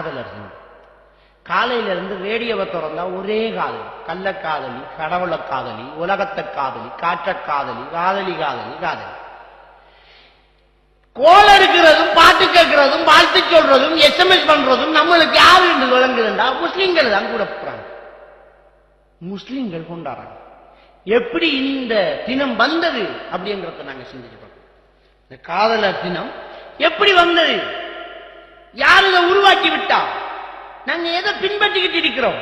காதலர் தினம் காலையில இருந்து ரேடியோவை திறந்தா ஒரே காதலி. கள்ள காதலி கடவுள காதலி உலகத்தை காதலி காற்ற காதலி காதலி காதலி காதலி. கோல் எடுக்கிறதும் பாட்டு கேட்கிறதும் வாழ்த்து சொல்றதும் எஸ்எம்எஸ் பண்றதும் நம்மளுக்கு யாரு என்று விளங்குதுண்டா? முஸ்லிம்கள் தான் கூட போறாங்க. முஸ்லிம்கள் கொண்டாடுறாங்க. எப்படி இந்த தினம் வந்தது அப்படிங்கறத நாங்க சிந்திச்சு இந்த காதலர் தினம் எப்படி வந்தது? யார் இதை உருவாக்கி விட்டா? நாங்க எதை பின்பற்றிக்கிட்டு இருக்கிறோம்.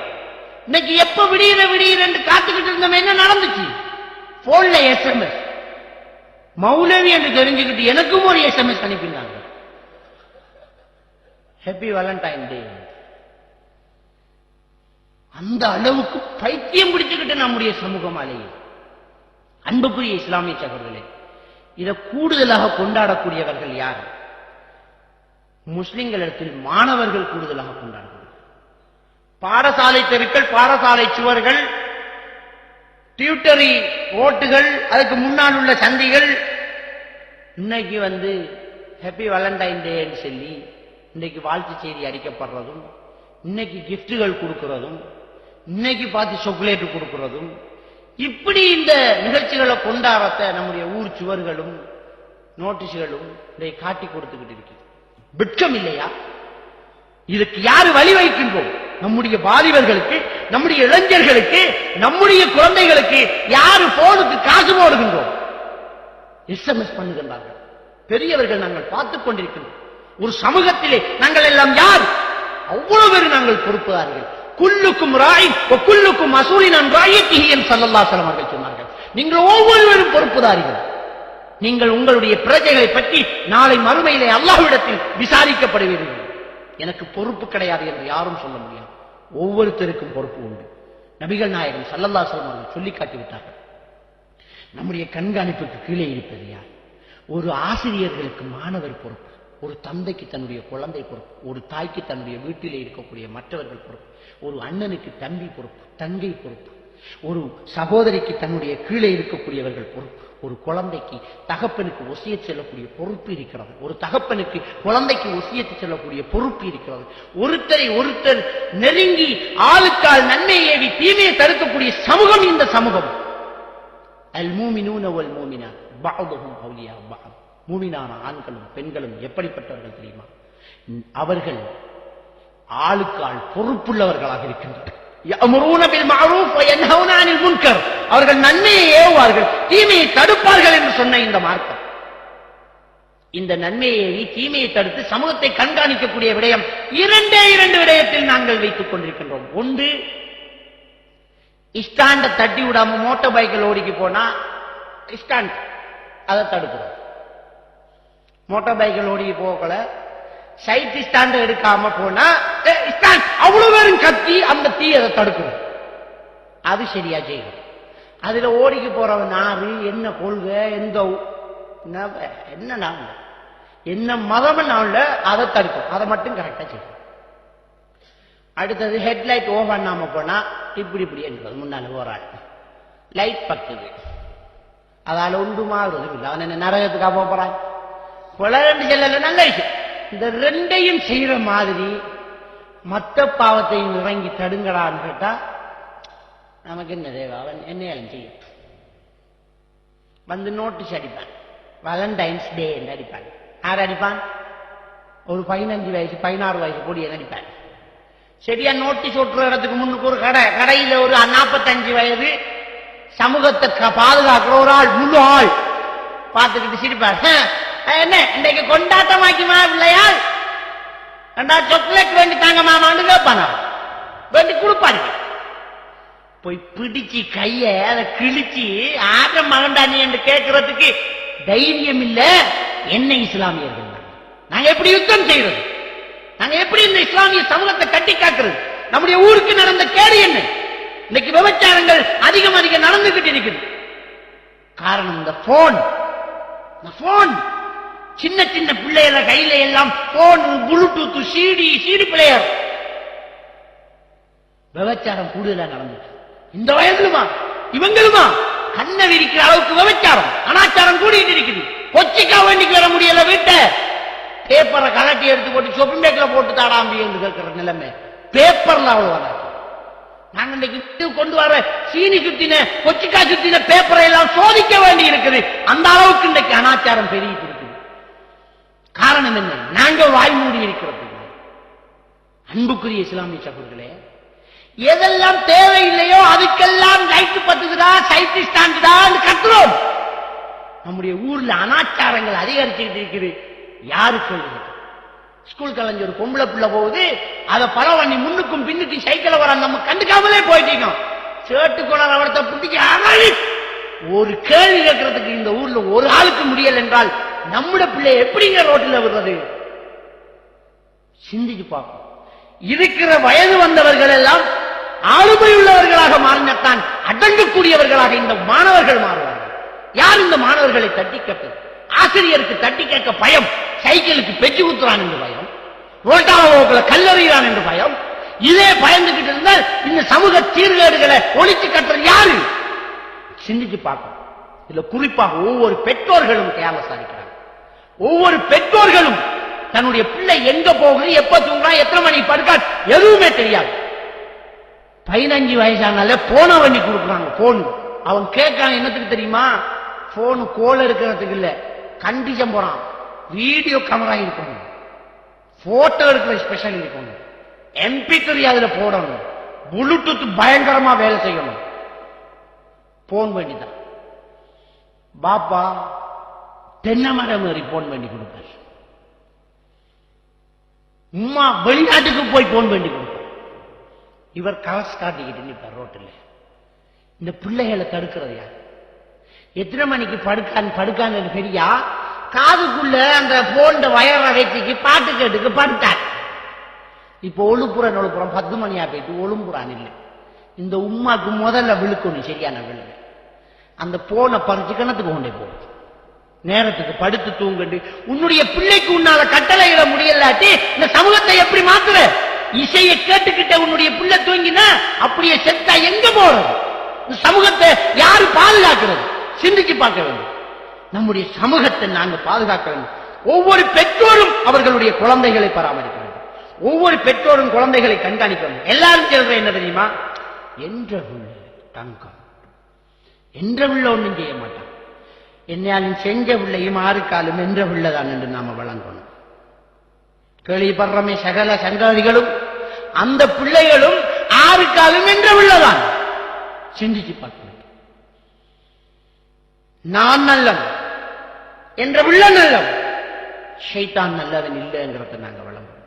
இன்னைக்கு எப்ப விடியிற விடியிறன்னு காத்துக்கிட்டு இருந்தோம் என்ன நடந்துச்சு? போன்ல எஸ்எம்எஸ் மௌலவி என்று தெரிஞ்சுக்கிட்டு எனக்கும் ஒரு எஸ்எம்எஸ் அனுப்பினாங்க. ஹாப்பி வேலண்டைன் டே அந்த அளவுக்கு பைத்தியம் பிடிச்சுக்கிட்டு நம்முடைய சமூகம் அலையுது அன்புக்குரிய இஸ்லாமிய சகோதரர்களே இதை கூடுதலாக கொண்டாடக்கூடியவர்கள் யார்? முஸ்லிம்களிடத்தில் மாணவர்கள் கூடுதலாக கொண்டாடுகிறார்கள் பாடசாலை தெருக்கள் பாடசாலை சுவர்கள் டியூட்டரி ஓட்டுகள் அதுக்கு முன்னால் உள்ள சந்திகள். இன்னைக்கு வந்து ஹாப்பி வேலண்டைன் டேன்னு சொல்லி இன்னைக்கு வாழ்த்து செய்தி அடிக்கப்படுறதும் இன்னைக்கு கிஃப்ட்டுகள் கொடுக்கிறதும் இன்னைக்கு பார்த்து சாக்லேட் கொடுக்கிறதும் இப்படி இந்த நிகழ்ச்சிகளை கொண்டாடத்த நம்முடைய ஊர் சுவர்களும் நோட்டீஸ்களும் இதை காட்டி கொடுத்துக்கிட்டு இருக்கு. வெட்கம் இல்லையா இதுக்கு யாரு வழி வைக்கின்றோம் நம்முடைய வாலிபர்களுக்கு நம்முடைய இளைஞர்களுக்கு நம்முடைய குழந்தைகளுக்கு யாரு போனுக்கு காசு போடுகின்றோம்? எஸ்எம்எஸ் பண்ணுகின்றார்கள். பெரியவர்கள் நாங்கள் பார்த்துக் கொண்டிருக்கின்றோம் ஒரு சமூகத்திலே நாங்கள் எல்லாம் யார்? அவ்வளவு பேர் நாங்கள் பொறுப்புதார்கள். குல்லுக்கும் ராய் குல்லுக்கும் அசூலின் ராயத்திகி என்று சல்லல்லாசலம் அவர்கள் சொன்னார்கள். நீங்கள் ஒவ்வொருவரும் பொறுப்புதாரிகள். நீங்கள் உங்களுடைய பிரஜைகளை பற்றி நாளை மறுமையிலே அல்லாஹ்விடத்தில் விசாரிக்கப்படுவீர்கள். எனக்கு பொறுப்பு கிடையாது என்று யாரும் சொல்ல முடியாது. ஒவ்வொருத்தருக்கும் பொறுப்பு உண்டு. நபிகள் நாயகம் சல்லல்லா செல்லம் அவர்கள் சொல்லி காட்டிவிட்டார்கள் நம்முடைய கண்காணிப்புக்கு கீழே இருப்பது யார்? ஒரு ஆசிரியர்களுக்கு மாணவர் பொறுப்பு ஒரு தந்தைக்கு தன்னுடைய குழந்தை பொறுப்பு ஒரு தாய்க்கு தன்னுடைய வீட்டிலே இருக்கக்கூடிய மற்றவர்கள் பொறுப்பு ஒரு அண்ணனுக்கு தம்பி பொறுப்பு தங்கை பொறுப்பு. ஒரு சகோதரிக்கு தன்னுடைய கீழே இருக்கக்கூடியவர்கள் பொறுப்பு. ஒரு குழந்தைக்கு தகப்பனுக்கு ஒசிய செல்லக்கூடிய பொறுப்பு இருக்கிறது. ஒரு தகப்பனுக்கு குழந்தைக்கு ஒசியத்து செல்லக்கூடிய பொறுப்பு இருக்கிறது. ஒருத்தரை ஒருத்தர் நெருங்கி ஆளுக்கால் நன்மை ஏவி தீமையை தடுக்கக்கூடிய சமூகம் இந்த சமூகம். அல் மூமினூன வல் மூமினா அவுலியா மூமினான ஆண்களும் பெண்களும் எப்படிப்பட்டவர்கள் தெரியுமா? அவர்கள் ஆளுக்கால் பொறுப்புள்ளவர்களாக இருக்கின்றனர். அவர்கள் நன்மையை ஏவுவார்கள் தீமையை தடுப்பார்கள் என்று சொன்ன இந்த மார்க்கம். இந்த நன்மையை தீமையை தடுத்து சமூகத்தை கண்காணிக்கக்கூடிய விடயம் இரண்டே இரண்டு விடயத்தில் நாங்கள் வைத்துக் கொண்டிருக்கின்றோம். ஒன்று இஸ்டாண்ட தட்டி விடாம மோட்டார் பைக்கில் ஓடிக்கு போனா இஸ்டாண்ட் அதை தடுக்கிறோம் மோட்டார் பைக்கில் ஓடிக்கு போகல சைட் ஸ்டாண்ட் எடுக்காம போனா ஸ்டாண்ட் அவ்வளவு பேரும் கத்தி அந்த தீ அதை தடுக்கணும் அது சரியா செய்யும். அதுல ஓடிக்கு போறவன் நாரு என்ன கொள்கை எந்த என்ன நான் என்ன மதம் நான் அதை தடுக்கும். அதை மட்டும் கரெக்டா செய்யும். அடுத்தது ஹெட்லைட் ஓ பண்ணாம போனா இப்படி இப்படி என்பது. முன்னால போறாள் லைட் பக்குது. அதால ஒன்று மாறுறது இல்லை. அவன் என்ன நரகத்துக்காக போக போறான்? புலரண்டு செல்லல நல்ல விஷயம் இந்த ரெண்டையும் செய்யற மாதிரி மத்த பாவத்தையும் இறங்கி தடுங்கடான்னு கேட்டா நமக்கு என்ன தேவை? அவன் என்னையாலும் செய்யும். வந்து நோட்டீஸ் அடிப்பான். வேலண்டைன்ஸ் டே என்று அடிப்பான். யார் அடிப்பான்? ஒரு பதினஞ்சு வயசு பதினாறு வயசு கூடிய அடிப்பான். சரியா நோட்டீஸ் ஒட்டுற இடத்துக்கு முன்னுக்கு ஒரு கடை. கடையில ஒரு நாற்பத்தஞ்சு வயது சமூகத்தை க- பாதுகாக்கிற ஒரு ஆள் முழு ஆள். பார்த்துக்கிட்டு சிரிப்பார். என்ன? இன்றைக்கு கொண்டாட்டமாக்கிமா இல்லையா ரெண்டா சாக்லேட் வேண்டி தாங்க மாமான்னு கேட்பானா வேண்டி கொடுப்பாங்க போய் பிடிச்சு கைய அதை கிழிச்சு ஆட்ட மகண்டானி என்று கேட்கறதுக்கு தைரியம் இல்ல. என்ன இஸ்லாமியர்கள்? நாங்க. நாங்க எப்படி யுத்தம் செய்யறது? நாங்க எப்படி இந்த இஸ்லாமிய சமூகத்தை கட்டி காக்குறது? நம்முடைய ஊருக்கு நடந்த கேடு என்ன? இன்னைக்கு விபச்சாரங்கள் அதிகம் அதிகம் நடந்துகிட்டு இருக்குது. காரணம் இந்த போன் இந்த போன் சின்ன சின்ன பிள்ளைகள கையில எல்லாம் phone bluetooth CD CD player விபச்சாரம் கூடுதலா நடந்துச்சு. இந்த வயசுலுமா இவங்களுமா? கண்ணை விரிக்கிற அளவுக்கு விபச்சாரம். அனாச்சாரம் கூடிட்டு இருக்குது. கொச்சிக்கா வேண்டிக்கு வர முடியல வீட்டை. பேப்பரை கலட்டி எடுத்து போட்டு சொப்பிங் பேக்ல போட்டு தாடாம்பி என்று கேட்கிற நிலைமை. பேப்பர்ல அவ்வளவு வராது. நாங்க இன்னைக்கு கொண்டு வர சீனி சுத்தின கொச்சிக்கா சுத்தின பேப்பரை எல்லாம் சோதிக்க வேண்டி இருக்குது. அந்த அளவுக்கு இன்னைக்கு அனாச்சாரம் பெருகிட்டு காரணம் என்ன? நாங்கள் வாய் மூடி இருக்கிறது. அன்புக்குரிய இஸ்லாமிய சகோதரர்களே எதெல்லாம் தேவையில்லையோ அதுக்கெல்லாம் லைட் பத்துக்குதா சைட்டு ஸ்டாண்டுதா கத்துறோம். நம்முடைய ஊர்ல அனாச்சாரங்கள் அதிகரிச்சுக்கிட்டு இருக்குது. யாரு சொல்லுங்க ஸ்கூல் கலைஞ்ச ஒரு பொம்பளை பிள்ளை போகுது அதை பழம் முன்னுக்கும் பின்னுக்கும் சைக்கிளை வர நம்ம கண்டுக்காமலே போயிட்டீங்க. சேட்டு குளம் அவரத்தை பிடிக்க ஒரு கேள்வி கேட்கறதுக்கு இந்த ஊர்ல ஒரு ஆளுக்கு முடியல என்றால் நம்முடைய பிள்ளை எப்படிங்க ரோட்டில் விடுறது? சிந்திச்சு பார்ப்போம் இருக்கிற வயது வந்தவர்கள் எல்லாம் ஆளுமை உள்ளவர்களாக மாறினத்தான் அடங்கக்கூடியவர்களாக இந்த மாணவர்கள் மாறுவார்கள். யார் இந்த மாணவர்களை தட்டி கேட்பது? ஆசிரியருக்கு தட்டி கேட்க பயம் சைக்கிளுக்கு பெற்றி ஊத்துறான் என்று பயம் ரோட்டாவோக்களை கல்லறிகிறான் என்று பயம். இதே பயந்துகிட்டு இருந்தால் இந்த சமூக சீர்கேடுகளை ஒழிச்சு கட்டுறது யாரு? சிந்திச்சு பார்க்கணும். இதுல குறிப்பாக ஒவ்வொரு பெற்றோர்களும் கேர்லஸ் இருக்கிறாங்க ஒவ்வொரு பெற்றோர்களும் தன்னுடைய பிள்ளை எங்க போகுது எப்ப தூங்குறான் எத்தனை மணி படுக்கா எதுவுமே தெரியாது. பதினஞ்சு வயசானால போன வண்டி கொடுக்குறாங்க போன் அவன் கேட்கான் என்னத்துக்கு தெரியுமா? போன் கோல் எடுக்கிறதுக்கு இல்ல கண்டிஷன் போறான். வீடியோ கேமரா இருக்கணும். போட்டோ எடுக்கிற ஸ்பெஷல் இருக்கணும். எம்பி த்ரீ அதுல போடணும். புளுடூத் பயங்கரமா வேலை செய்யணும். போன் வேண்டிதான். பாப்பா தென்னை மரம் ஏறி போன் வேண்டி கொடுப்பார் உம்மா வெளிநாட்டுக்கு போய் போன் வேண்டி கொடுப்பார் இவர் கலஸ் காட்டிக்கிட்டு நிற்பார் ரோட்டில். இந்த பிள்ளைகளை தடுக்கிறது யார்? எத்தனை மணிக்கு படுக்கான் படுக்கான்னு தெரியா? காதுக்குள்ள அந்த போன்ற வயர் வகைக்கு பாட்டு கேட்டுக்கு படுத்தார். இப்ப ஒழுப்புறம் ஒழுப்புறம் பத்து மணியா போயிட்டு ஒழும்புறான் இல்லை. இந்த உமாக்கு முதல்ல விழுக்கணும் சரியான விழுங்க அந்த போனை பறிச்சு கிணத்துக்கு கொண்டே போகுது நேரத்துக்கு படுத்து தூங்கண்டு. உன்னுடைய பிள்ளைக்கு உன்னால கட்டளையிட முடியலாட்டி இந்த சமூகத்தை எப்படி மாத்துற இசையை கேட்டுக்கிட்ட உன்னுடைய பிள்ளை தூங்கினா அப்படியே செத்தா எங்க போறது? இந்த சமூகத்தை யாரு பாதுகாக்கிறது? சிந்திச்சு பார்க்க வேண்டும். நம்முடைய சமூகத்தை நாங்க பாதுகாக்க வேண்டும். ஒவ்வொரு பெற்றோரும் அவர்களுடைய குழந்தைகளை பராமரிக்க வேண்டும். ஒவ்வொரு பெற்றோரும் குழந்தைகளை கண்காணிக்க வேண்டும். எல்லாரும் சொல்ற என்ன தெரியுமா? என்ற உள்ள தங்கம். என்ற உள்ள ஒன்றும் செய்ய மாட்டான் என்னாலும் செஞ்ச பிள்ளையும் ஆறுக்காலும் என்ற பிள்ளைதான் என்று நாம வழங்கணும். கேள்விப்படுறமே சகல சங்கதிகளும் அந்த பிள்ளைகளும் ஆறுக்காலும் என்ற பிள்ளைதான் சிந்திச்சு பார்க்கணும். நான் நல்லவன் என்ற உள்ள நல்லவன். ஷைத்தான் நல்லவன் இல்லைங்கிறத நாங்க வழங்குறோம்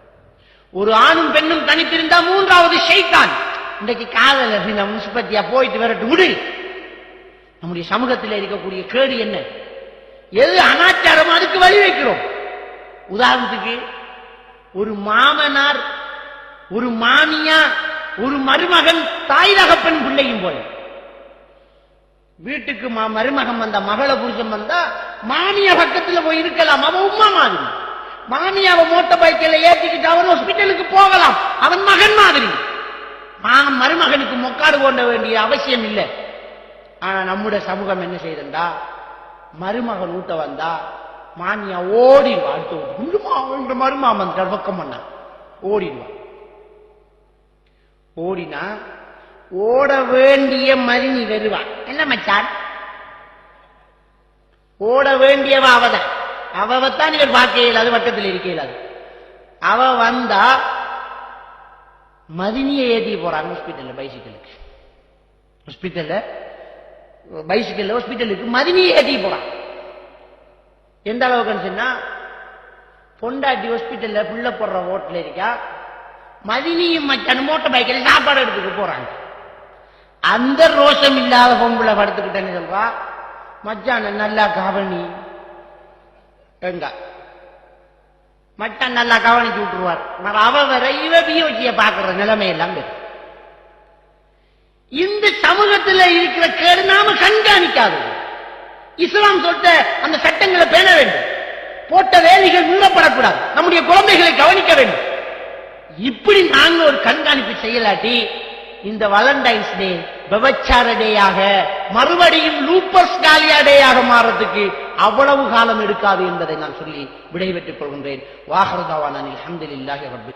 ஒரு ஆணும் பெண்ணும் தனித்திருந்தா மூன்றாவது ஷைத்தான். இன்றைக்கு காதல் தினம் முனிசிபத்தியா போயிட்டு வரட்டு விடு. நம்முடைய சமூகத்தில் இருக்கக்கூடிய கேடு என்ன? எது அனாச்சாரம் அதுக்கு வழி வைக்கிறோம். உதாரணத்துக்கு ஒரு மாமனார் ஒரு மாமியா ஒரு மருமகன் தாய் தகப்பன் பிள்ளையும் போல. வீட்டுக்கு மருமகன் வந்தா மகள புருஷன் வந்தா மாமிய பக்கத்தில் போய் இருக்கலாம். அவன் உமா மாதிரி. மாமியாவை மோட்ட பைக்கில் ஏற்றிக்கிட்டு அவன் ஹாஸ்பிட்டலுக்கு போகலாம். அவன் மகன் மாதிரி. மா- மருமகனுக்கு மொக்காடு கொண்ட வேண்டிய அவசியம் இல்லை. ஆனா நம்முடைய சமூகம் என்ன செய்திருந்தா? மருமகன் ஊட்ட வந்தா மாமியா ஓடிடுவா அடுத்த வீட்டுக்கு. இங்குமா, மருமாமன் பக்கம் பண்ண ஓடிடுவா. ஓடினா ஓட வேண்டிய மதினி வருவா. என்ன மச்சான்? ஓட வேண்டியவ அவதான் அவதான் இவர் பார்க்க இயலாது வட்டத்தில் இருக்க இயலாது. அவ வந்தா மதினியை ஏற்றி போறாங்க ஹாஸ்பிட்டல்ல பைசிக்கலுக்கு ஹாஸ்பிட்டல்ல பைசிக்கல் ஹாஸ்பிட்டலுக்கு மதினியை ஏத்தி போறான் எந்த அளவுக்குன்னு சொன்னா பொண்டாட்டி ஹாஸ்பிட்டல்ல புள்ள போடுற ஓட்டில் இருக்கா? மதினியும் மச்சான் மோட்டர் பைக்கில் சாப்பாடு எடுத்துட்டு போறாங்க. அந்த ரோஷம் இல்லாத பொம்பளை படுத்துக்கிட்டேன்னு சொல்றா. மச்சான் நல்லா கவனி. எங்க? மச்சான் நல்லா கவனிச்சு விட்டுருவார். மற அவ வர இவ பியோச்சிய பாக்குற நிலைமை எல்லாம் இருக்கு. இந்த சமூகத்தில் இருக்கிற கேடு நாம கண்காணிக்காது இஸ்லாம் சொல்ற அந்த சட்டங்களை பேண வேண்டும். போட்ட வேலைகள் மூடப்படக்கூடாது. நம்முடைய குழந்தைகளை கவனிக்க வேண்டும். இப்படி நாங்க ஒரு கண்காணிப்பு செய்யலாட்டி இந்த வலண்டைன்ஸ் டே விபச்சார டேயாக மறுபடியும் லூப்பஸ் காலியா டேயாக மாறதுக்கு அவ்வளவு காலம் எடுக்காது என்பதை நான் சொல்லி விடைபெற்றுக் கொள்கின்றேன். வாகரதாவான அல்ஹம்துலில்லாஹி ரப்பி